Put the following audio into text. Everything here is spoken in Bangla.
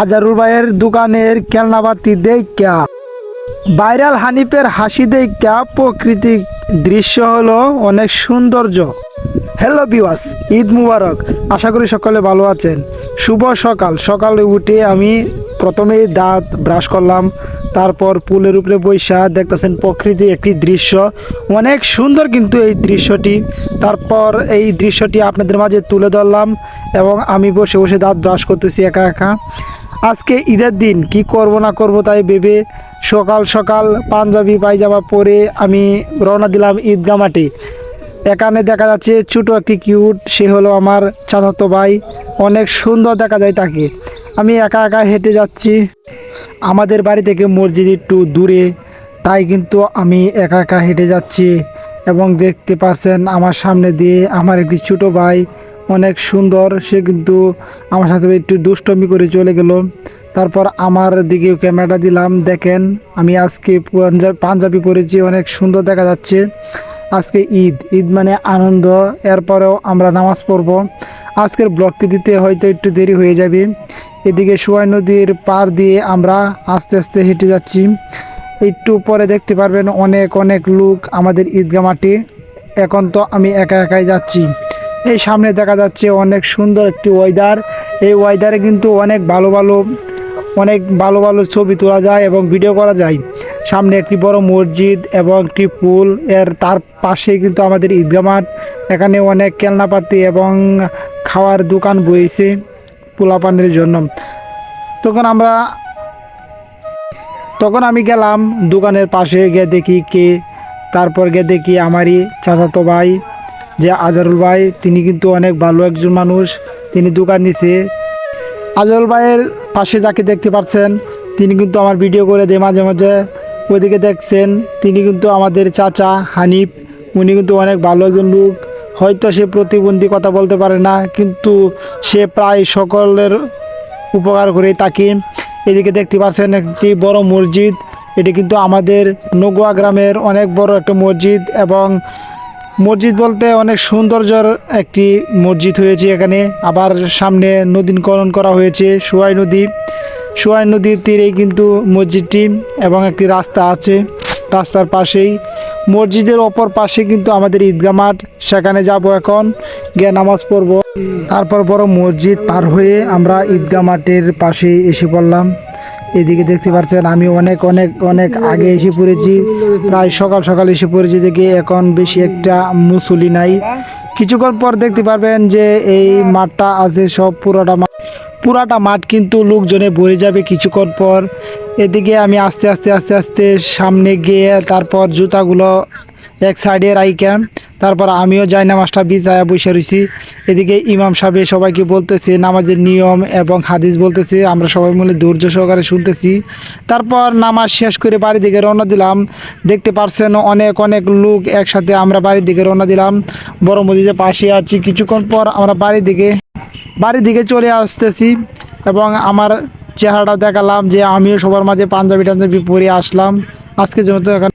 আজারুল ভাইয়ের দোকানের কেলনাবাতি দেখা ভাইরাল হানিফের হাসি দেখা প্রকৃতিক দৃশ্য হলো অনেক সৌন্দর্য। হ্যালো বিওয়াস ঈদ মুবারক। আশা করি সকলে ভালো আছেন। শুভ সকাল। সকালে উঠে আমি প্রথমেই দাঁত ব্রাশ করলাম। তারপর পুলের উপরে বৈশা দেখতেছেন প্রকৃতি একটি দৃশ্য। অনেক সুন্দর কিন্তু এই দৃশ্যটি। তারপর এই দৃশ্যটি আপনাদের মাঝে তুলে ধরলাম এবং আমি বসে বসে দাঁত ব্রাশ করতেছি একা একা। আজকে ঈদের দিন কি করব না করব তাই ভেবে সকাল সকাল পাঞ্জাবি পায়জামা পরে আমি রওনা দিলাম ঈদগা মাঠে। এখানে দেখা যাচ্ছে ছোট একটি কিউট, সে হলো আমার চাচাতো ভাই। অনেক সুন্দর দেখা যায় তাকে। আমি একা একা হেঁটে যাচ্ছি। আমাদের বাড়ি থেকে মসজিদ একটু দূরে, তাই কিন্তু আমি একা একা হেঁটে যাচ্ছি। এবং দেখতে পাচ্ছেন আমার সামনে দিয়ে আমার একটি ছোট ভাই অনেক সুন্দর। সে কিন্তু আমার সাথে একটু দুষ্টমি করে চলে গেল। তারপর আমার দিকে ক্যামেরাটা দিলাম। দেখেন, আমি আজকে পাঞ্জাবি পাঞ্জাবি পরেছি, অনেক সুন্দর দেখা যাচ্ছে। আজকে ঈদ। ঈদ মানে আনন্দ। এরপরেও আমরা নামাজ পড়ব। আজকের ব্লগটি দিতে হয়তো একটু দেরি হয়ে যাবে। এদিকে সোয়াই নদীর পার দিয়ে আমরা আস্তে আস্তে হেঁটে যাচ্ছি। একটু পরে দেখতে পারবেন অনেক অনেক লোক আমাদের ঈদগা মাঠে। এখন তো আমি একা একাই যাচ্ছি। এই সামনে দেখা যাচ্ছে অনেক সুন্দর একটি ওয়েদার এই ওয়েদারে কিন্তু অনেক ভালো ভালো, অনেক ভালো ভালো ছবি তোলা যায় এবং ভিডিও করা যায়। সামনে একটি বড় মসজিদ এবং একটি পুল, এর তার পাশে কিন্তু আমাদের ঈদগা মাঠ। এখানে অনেক কেলনাপাতি এবং খাওয়ার দোকান বইছে পোলাপানের জন্য। তখন আমরা, তখন আমি গেলাম দোকানের পাশে, গিয়ে দেখি কে, তারপর গিয়ে দেখি আমারই চাচাতো ভাই। যে আজারুল ভাই, তিনি কিন্তু অনেক ভালো একজন মানুষ। তিনি দোকান নিছে। আজল ভাইয়ের পাশে যাকে দেখতে পাচ্ছেন, তিনি কিন্তু আমার ভিডিও করে দেয় মাঝে মাঝে। ওইদিকে দেখছেন, তিনি কিন্তু আমাদের চাচা হানিফ। উনি কিন্তু অনেক ভালো একজন লোক। হয়তো সে প্রতিবন্ধী কথা বলতে পারে না, কিন্তু সে প্রায় সকলের উপকার করে তাকে। এদিকে দেখতে পাচ্ছেন একটি বড় মসজিদ। এটি কিন্তু আমাদের নগুয়া গ্রামের অনেক বড় একটা মসজিদ এবং মসজিদ বলতে অনেক সৌন্দর্যর একটি মসজিদ হয়েছে এখানে। আবার সামনে নদীনকরণ করা হয়েছে, সুয়াই নদী। সুয়াই নদীর তীরেই কিন্তু মসজিদটি এবং একটি রাস্তা আছে রাস্তার পাশেই। মসজিদের অপর পাশে কিন্তু আমাদের ঈদগা মাঠ। সেখানে যাব এখন, গিয়ে নামাজ পড়ব। তারপর বড় মসজিদ পার হয়ে আমরা ঈদগা মাঠের পাশে এসে পড়লাম। এদিকে দেখতে পাচ্ছেন, আমি অনেক অনেক অনেক আগে এসে পড়েছি। প্রায় সকাল সকাল এসে পড়েছি দেখি এখন বেশি একটা মুসুলি নাই। কিছুক্ষণ পর দেখতে পারবেন যে এই মাঠটা আছে, সব পুরোটা মাঠ পুরাটা মাঠ কিন্তু লোকজনে ভরে যাবে কিছুক্ষণ পর। এদিকে আমি আস্তে আস্তে আস্তে আস্তে সামনে গিয়ে তারপর জুতাগুলো এক সাইডে রাইকা তারপর আমিও যাই, নামাজটা বিছায়া বসে রয়েছি এদিকে ইমাম সাহেব সবাইকে বলতেছে, নামাজের নিয়ম এবং হাদিস বলতেছে, আমরা সবাই মিলে ধৈর্য সহকারে শুনতেছি। তারপর নামাজ শেষ করে বাড়ির দিকে রওনা দিলাম। দেখতে পারছেন অনেক অনেক লোক একসাথে আমরা বাড়ির দিকে রওনা দিলাম। বড় মসজিদের পাশে আছি। কিছুক্ষণ পর আমরা বাড়ির দিকে বাড়ির দিকে চলে আসতেছি এবং আমার চেহারাটা দেখালাম যে আমিও সবার মাঝে পাঞ্জাবি টাঞ্জাবি পরে আসলাম। আজকের জন্য তো এখানে